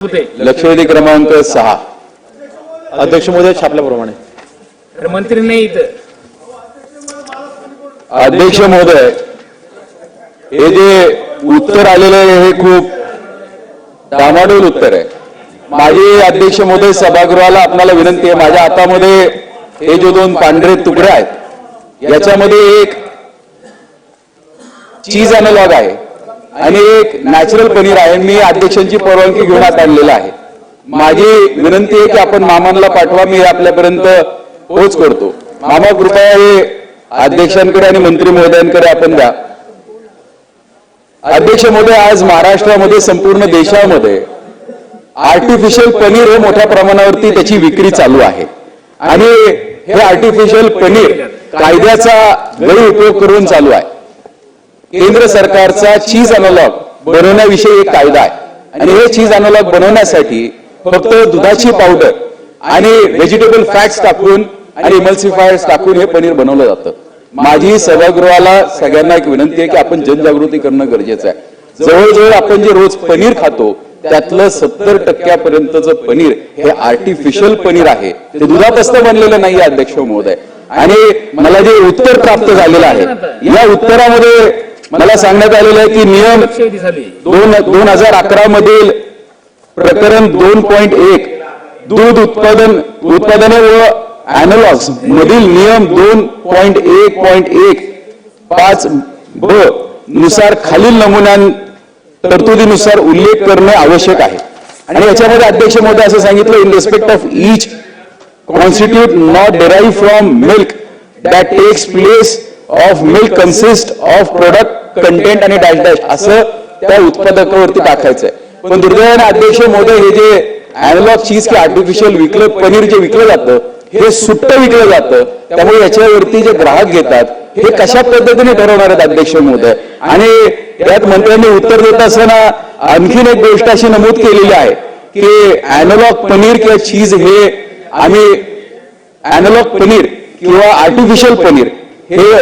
लक्षवेधी क्रमांक सहा. अध्यक्ष महोदय छापल्याप्रमाणे. तर मंत्री नाही अध्यक्ष महोदय हे जे उत्तर आलेलं आहे हे खूप डामाडोल उत्तर आहे. माझी अध्यक्ष महोदय सभागृहाला आपल्याला विनंती आहे माझ्या हातामध्ये हे जे दोन पांढरे तुकडे आहेत याच्यामध्ये एक चीज अनलॉग आहे. आणि एक नॅचरल पनीर आहे. मी अध्यक्षांची परवानगी घेऊन आत आहे. माझी विनंती आहे की आपण मामांना पाठवा. मी आपल्यापर्यंत पोच करतो. मामा कृपया हे अध्यक्षांकडे आणि मंत्री महोदयांकडे आपण द्या. अध्यक्ष महोदय आज महाराष्ट्रामध्ये संपूर्ण देशामध्ये आर्टिफिशियल पनीर हे मोठ्या प्रमाणावरती त्याची विक्री चालू आहे. आणि हे आर्टिफिशियल पनीर कायद्याचा गैरउपयोग करून चालू आहे. केंद्र सरकारचा चीज अनलॉग बनवण्याविषयी एक कायदा आहे. आणि हे चीज अनलॉग बनवण्यासाठी फक्त दुधाची पावडर आणि व्हेजिटेबल फॅट्स टाकून आणि इमल्सिफायर्स टाकून हे पनीर बनवलं जातं. माझी सभागृहाला सगळ्यांना एक विनंती आहे की आपण जनजागृती करणं गरजेचं आहे. जवळजवळ आपण जे रोज पनीर खातो त्यातलं सत्तर टक्क्यापर्यंतचं पनीर हे आर्टिफिशियल पनीर आहे. ते दुधापासून बनलेलं नाही अध्यक्ष महोदय. आणि मला जे उत्तर प्राप्त झालेलं आहे या उत्तरामध्ये मला सांगण्यात आलेलं आहे की नियम दोन दोन हजार अकरा मधील प्रकरण दोन पॉइंट एक दूध उत्पादन उत्पादने व अॅनलॉग्स मधील नियम दोन पॉइंट एक पॉइंट एक पाच ब नुसार खालील नमुन्यां तरतुदीनुसार उल्लेख करणे आवश्यक आहे. आणि याच्यामध्ये अध्यक्ष महोदय असं सांगितलं in respect of each constitute not derived from milk that takes place of milk consist of product content आणि डॅश डॅश असं त्या उत्पादकावरती टाकायचंय पण दुर्दैवाने अध्यक्ष महोदय हे जे अॅनलॉग चीज की आर्टिफिशियल विकलं पनीर जे विकलं जातं हे सुट्ट विकलं जातं त्यामुळे याच्यावरती जे ग्राहक घेतात हे कशा पद्धतीने ठरवणार आहेत अध्यक्ष मोदय आणि यात मंत्र्यांनी उत्तर देत असताना आणखीन एक गोष्ट अशी नमूद केलेली आहे की अॅनलॉग पनीर किंवा चीज हे आम्ही अॅनलॉग पनीर किंवा आर्टिफिशियल पनीर हे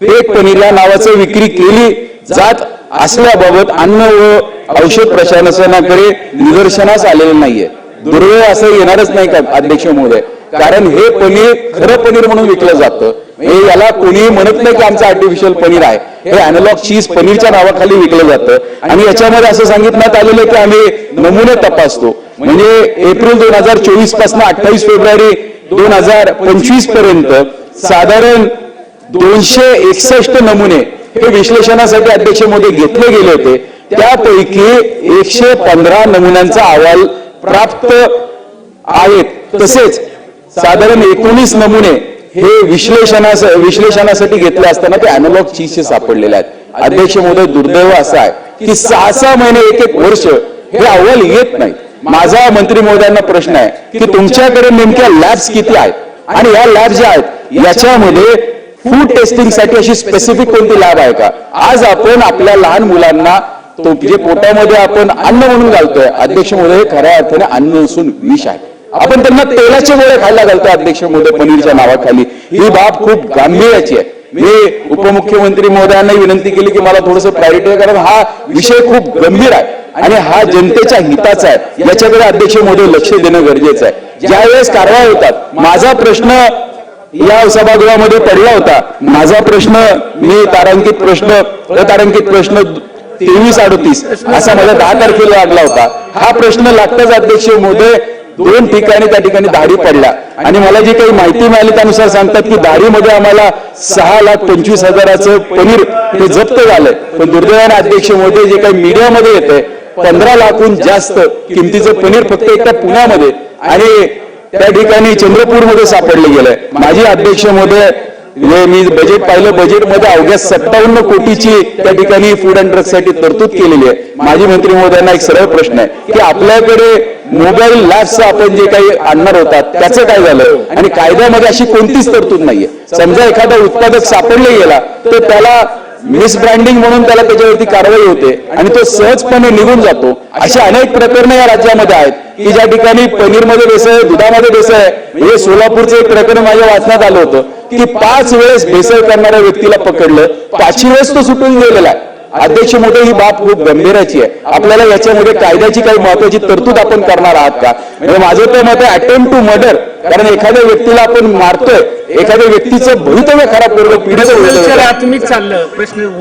फेक पनीर या नावाचं विक्री केली जात असल्याबाबत अन्न व औषध प्रशासनाकडे निदर्शनास आलेलं नाहीये. दुर्दैव असं येणारच नाही का अध्यक्ष महोदय? कारण हे पनीर खरं पनीर म्हणून विकलं जातं. हे याला कोणी म्हणत नाही की आमचं आर्टिफिशियल पनीर आहे. हे अॅनलॉग चीज पनीरच्या नावाखाली विकलं जातं. आणि याच्यामध्ये असं सांगितण्यात आलेलं की आम्ही नमुने तपासतो. म्हणजे एप्रिल दोन हजार चोवीसपासून अठ्ठावीस फेब्रुवारी दोन हजार पंचवीसपर्यंत साधारण दोनशे एकसष्ट नमुने हे विश्लेषणासाठी अध्यक्ष मोदी घेतले गेले होते. त्यापैकी एकशे पंधरा नमुन्यांचा अहवाल प्राप्त आहेत. तसेच साधारण एकोणीस नमुने हे विश्लेषणा विश्लेषणासाठी घेतले असताना ते अॅनलॉग चीजचे सापडलेले आहेत. अध्यक्ष मोदी दुर्दैव असं आहे की सहा सहा महिने एक एक वर्ष हे अहवाल येत नाही. माझा मंत्री महोदयांना प्रश्न आहे की तुमच्याकडे नेमक्या लॅब्स किती आहेत? आणि या लॅब ज्या आहेत याच्यामध्ये फूड टेस्टिंगसाठी अशी स्पेसिफिक कोणती लॅब आहे का? आज आपण आपल्या लहान मुलांना तो जे पोटामध्ये आपण अन्न म्हणून घालतोय अध्यक्ष महोदय हे खऱ्या अर्थाने अन्न नसून विष आहे. आपण त्यांना तेलाचे गोळे खायला घालतो अध्यक्ष महोदय पनीरच्या नावाखाली. ही बाब खूप गांभीर्याची आहे. मी उपमुख्यमंत्री महोदयांना विनंती केली की मला थोडस प्रायोरिटी कारण हा विषय खूप गंभीर आहे आणि हा जनतेच्या हिताचा आहे. याच्याकडे अध्यक्ष मोदी लक्ष देणं गरजेचं आहे. ज्यावेळेस कारवाई होतात माझा प्रश्न या सभागृहामध्ये पडला होता. माझा प्रश्न मी तारांकित प्रश्न अतारांकित प्रश्न तेवीस अडतीस असा माझा दहा तारखेला लागला होता. हा प्रश्न लागताच अध्यक्ष महोदय दोन ठिकाणी त्या ठिकाणी दाढी पडला आणि मला जी काही माहिती मिळाली त्यानुसार सांगतात की दाढीमध्ये आम्हाला सहा लाख पंचवीस हजाराचं पनीर हे जप्त झालंय. पण दुर्दैवाने अध्यक्ष महोदय जे काही मीडियामध्ये येते पंधरा लाखहून जास्त किमतीचं पनीर फक्त एकट्या पुण्यामध्ये आणि त्या ठिकाणी चंद्रपूरमध्ये सापडले गेलंय माझी अध्यक्ष महोदय मी बजेट पाहिलं. बजेटमध्ये अवघ्या सत्तावन्न कोटीची त्या ठिकाणी फूड अँड ड्रग तरतूद केलेली आहे. माजी मंत्री महोदयांना एक सरळ प्रश्न आहे की आपल्याकडे मोबाईल लॅब्स आपण जे काही आणणार होतात त्याचं काय झालं? आणि कायद्यामध्ये अशी कोणतीच तरतूद नाहीये. समजा एखादा उत्पादक सापडला गेला तर त्याला मिसब्रँडिंग म्हणून त्याला त्याच्यावरती कारवाई होते आणि तो सहजपणे निघून जातो. अशी अनेक प्रकरणं या राज्यामध्ये आहेत की ज्या ठिकाणी पनीरमध्ये भेसळ आहे दुधामध्ये भेसळ आहे. म्हणजे सोलापूरचं एक प्रकरण माझ्या वाचण्यात आलं होतं की पाच वेळेस भेसळ करणाऱ्या व्यक्तीला पकडलं. पाचवी वेळेस तो सुटून गेलेला आहे. अध्यक्ष महोदय ही बाब खूप गंभीराची आहे. आपल्याला याच्यामध्ये कायद्याची काही महत्वाची तरतूद आपण करणार आहात का? म्हणजे माझं तर मत आहे अटेम्प्ट टू मर्डर कारण एखाद्या व्यक्तीला आपण मारतोय एखाद्या व्यक्तीचं भवितव्य खराब करतो पिढीचं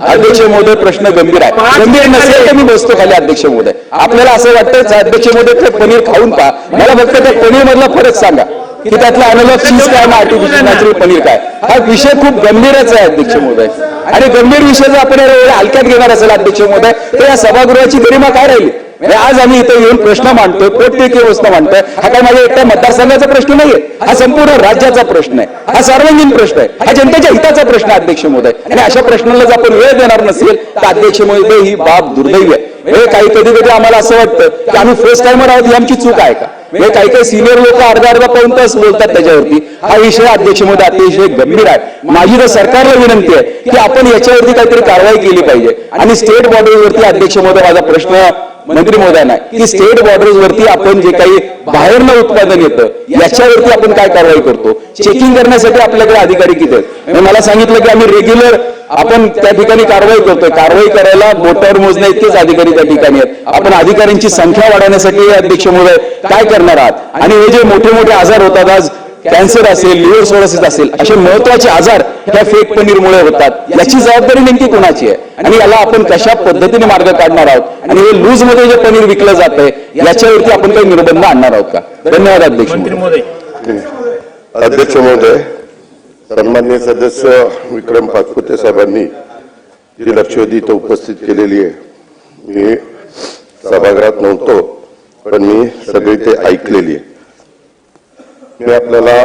अध्यक्ष महोदय प्रश्न गंभीर आहे. गंभीर नसेल तर मी बसतो खाली अध्यक्ष महोदय आपल्याला असं वाटतं अध्यक्ष महोदय ते पनीर खाऊन पहा. मला फक्त त्या पनीर मधला फरक सांगा. की त्यातला अनलॉग चीज काय ना आर्टिफिशियल नॅचरल पनीर काय? हा विषय खूप गंभीरच आहे अध्यक्ष महोदय आणि गंभीर विषय जर आपण हलक्यात घेणार असेल अध्यक्ष महोदय तर या सभागृहाची गरिमा काय राहील? आज आम्ही इथे येऊन प्रश्न मांडतोय प्रत्येकी व्यवस्था मांडतोय. हा काय माझ्या एकट्या मतदारसंघाचा प्रश्न नाहीये. हा संपूर्ण राज्याचा प्रश्न आहे. हा सार्वजनिक प्रश्न आहे. हा जनतेच्या हिताचा प्रश्न आहे अध्यक्ष महोदय. आणि अशा प्रश्नाला जर आपण वेळ देणार नसेल तर अध्यक्ष महोदय ही बाब दुर्दैवी आहे. काही कधी कधी आम्हाला असं वाटतं की आम्ही फर्स्ट टाइमर आहोत ही आमची चूक आहे का? म्हणजे काही काही सिनियर लोक अर्धा अर्धा पाऊन तास बोलतात त्याच्यावरती. हा विषय अध्यक्षमध्ये अतिशय गंभीर आहे. माझी तर सरकारला विनंती आहे की आपण याच्यावरती काहीतरी कारवाई केली पाहिजे. आणि स्टेट बॉर्डरवरती अध्यक्ष महोदय माझा प्रश्न मंत्री महोदयांना की स्टेट बॉर्डर्स वरती आपण जे काही बाहेरनं उत्पादन येतं याच्यावरती आपण काय कारवाई करतो? चेकिंग करण्यासाठी आपल्याकडे अधिकारी किती आहेत? मला सांगितलं की आम्ही रेग्युलर आपण त्या ठिकाणी कारवाई करतोय. कारवाई करायला बोटावर मोजण्या इतकेच अधिकारी त्या ठिकाणी आहेत. आपण अधिकाऱ्यांची संख्या वाढवण्यासाठी अध्यक्ष महोदय काय करणार आहात? आणि हे जे मोठे मोठे आजार होतात आज कॅन्सर असेल लिव्हर सोरोसिस असेल असे महत्त्वाचे आजार ह्या फेक पनीरमुळे होतात. याची जबाबदारी नेमकी कोणाची आहे? आणि याला आपण कशा पद्धतीने मार्ग काढणार आहोत? आणि हे लूजमध्ये जे पनीर विकलं जात आहे याच्यावरती आपण काही निर्बंध आणणार आहोत का? धन्यवाद. अध्यक्ष अध्यक्ष महोदय सन्मान्य सदस्य विक्रम पाचपुते साहेबांनी जी लक्षवेधी इथं उपस्थित केलेली आहे मी सभागृहात नव्हतो पण मी सगळी ते ऐकलेली आहे. मी आपल्याला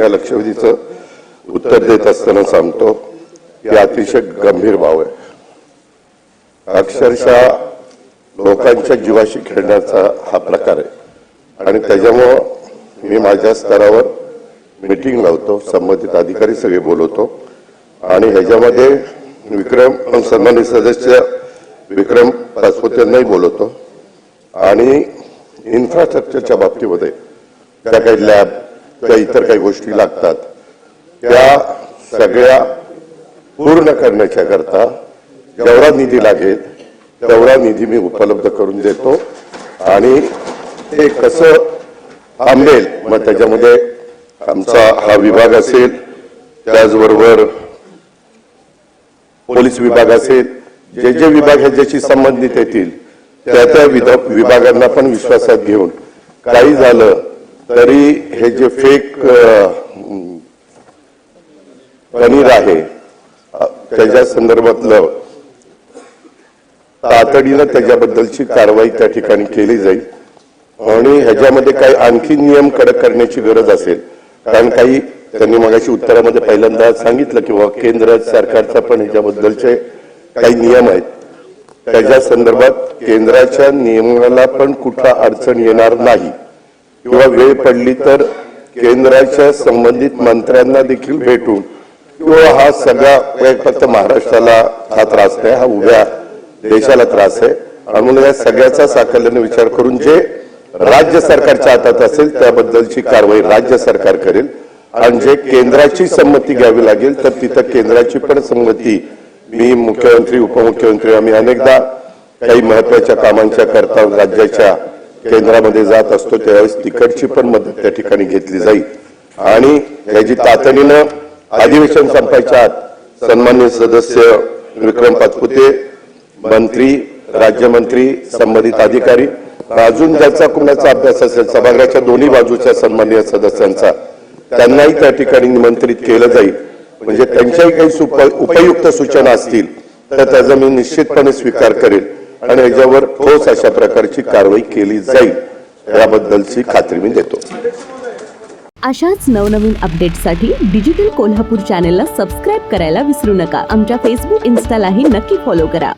या लक्षवेधीचं उत्तर देत असताना सांगतो की अतिशय गंभीर भाव आहे. अक्षरशः लोकांच्या जीवाशी खेळण्याचा हा प्रकार आहे. आणि त्याच्यामुळं मी माझ्या स्तरावर मीटिंग लावतो संबंधित अधिकारी सगळे बोलवतो. आणि ह्याच्यामध्ये विक्रम सन्मानित सदस्य विक्रम पाचपुतेंनाही बोलवतो. आणि इन्फ्रास्ट्रक्चरच्या बाबतीमध्ये त्या काही लॅब किंवा इतर काही गोष्टी लागतात. त्या सगळ्या पूर्ण करण्याच्या करता जेवढा निधी लागेल तेवढा निधी मी उपलब्ध करून देतो. आणि ते कसं थांबेल मग त्याच्यामध्ये आमचा हा विभाग असेल त्याचबरोबर पोलीस विभाग असेल जे जे विभाग ह्याच्याशी संबंधित येतील त्या त्या विभागांना पण विश्वासात घेऊन काही झालं तरी हे जे फेक पनीर आहे त्याच्या संदर्भातलं तातडीनं त्याच्याबद्दलची कारवाई त्या ठिकाणी केली जाईल. आणि ह्याच्यामध्ये काही आणखी नियम कडक करण्याची गरज असेल. कारण काही त्यांनी मगाशी उत्तरामध्ये पहिल्यांदा सांगितलं की केंद्र सरकारचा पण ह्याच्याबद्दलचे काही नियम आहेत. त्याच्या संदर्भात केंद्राच्या नियमाला पण कुठला अडचण येणार नाही. किंवा वेळ पडली तर केंद्राच्या संबंधित मंत्र्यांना देखील भेटून किंवा हा सगळा एक फक्त महाराष्ट्राला हा त्रास नाही हा उभ्या देशाला त्रास आहे. आणि म्हणून या सगळ्याचा साकल्याने विचार करून जे राज्य सरकारच्या हातात असेल त्याबद्दलची कारवाई राज्य सरकार करेल. आणि जे केंद्राची संमती घ्यावी लागेल तर तिथं केंद्राची पण संमती मी मुख्यमंत्री उपमुख्यमंत्री आम्ही अनेकदा काही महत्त्वाच्या कामांच्या करता राज्याच्या केंद्रामध्ये जात असतो त्यावेळेस तिकडची पण मदत त्या ठिकाणी घेतली जाईल. आणि याची तातडीनं अधिवेशन संपायच्या आत सन्मान्य सदस्य विक्रम पाचपुते मंत्री राज्यमंत्री संबंधित अधिकारी अजून ज्याचा कुणाचा अभ्यास असेल सभागृहाच्या दोन्ही बाजूच्या सन्मान्य सदस्यांचा त्यांनाही त्या ठिकाणी निमंत्रित केलं जाईल. म्हणजे त्यांच्याही काही उपयुक्त सूचना असतील तर त्याचा मी निश्चितपणे स्वीकार करेल. आणि याच्यावर ठोस अशा प्रकारची कारवाई केली जाईल याबद्दलची खात्री मी देतो. अशाच नवनवीन अपडेटसाठी डिजिटल कोल्हापूर चॅनेलला सबस्क्राईब करायला विसरू नका. आमच्या फेसबुक इन्स्टालाही नक्की फॉलो करा.